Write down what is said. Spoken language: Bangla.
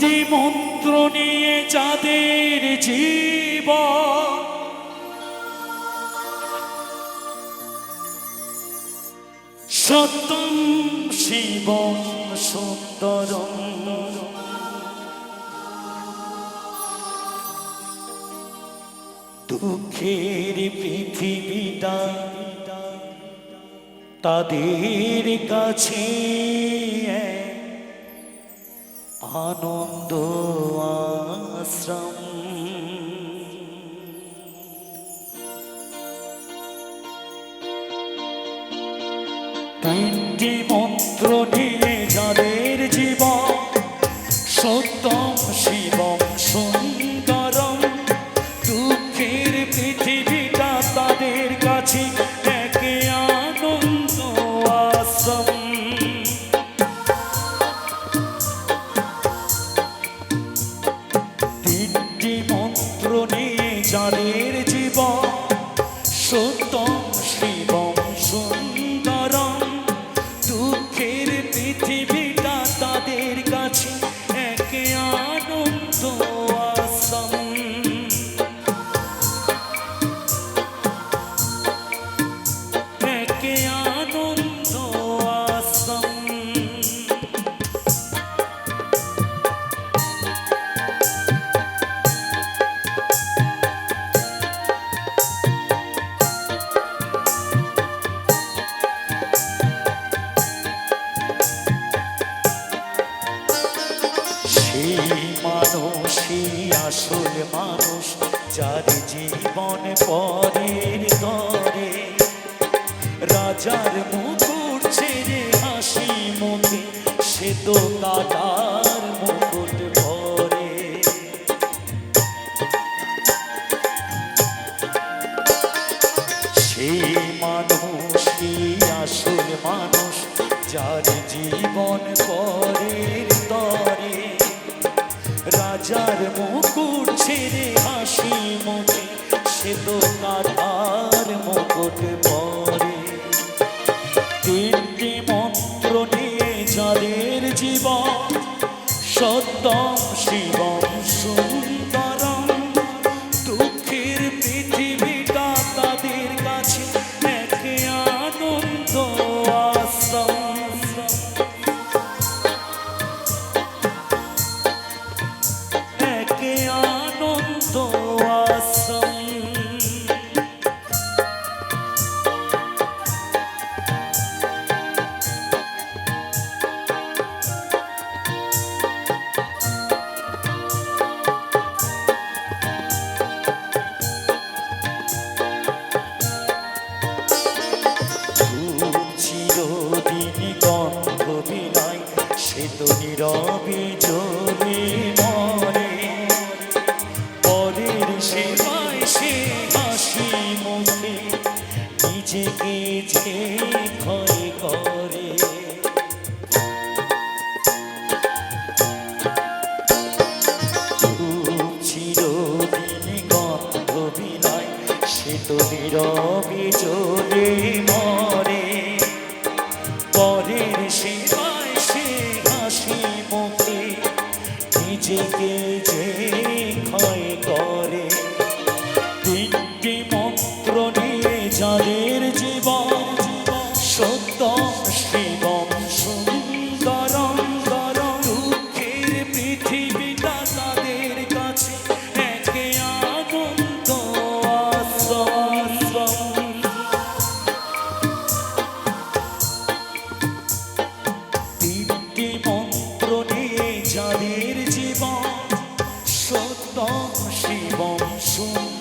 তিনটি মন্ত্র নিয়ে যাদের জীবন। সত্যম শিবম সুন্দরম। দুঃখের পৃথিবীটা তাদের কাছে আনন্দ আশ্রম তিনটি নিয়ে মানুষ যার জীবন পরের তরে রাজার মুখ ছেড়ে হাসি মুখে সে তো কাটার রাজার মুকুট ছেড়ে হাসি মনে সে তো কাঠার মুকুট পরে সে তো নীরবে জ্বলে মরে। সে হাসি মুখে, নিজেকে যে ক্ষয় করে। চিরদিন গন্ধ বিনায়, সে তো নীরবে জ্বলে। পরের সেবায় সে হাসি মুখে নিজেকে শিবম শুন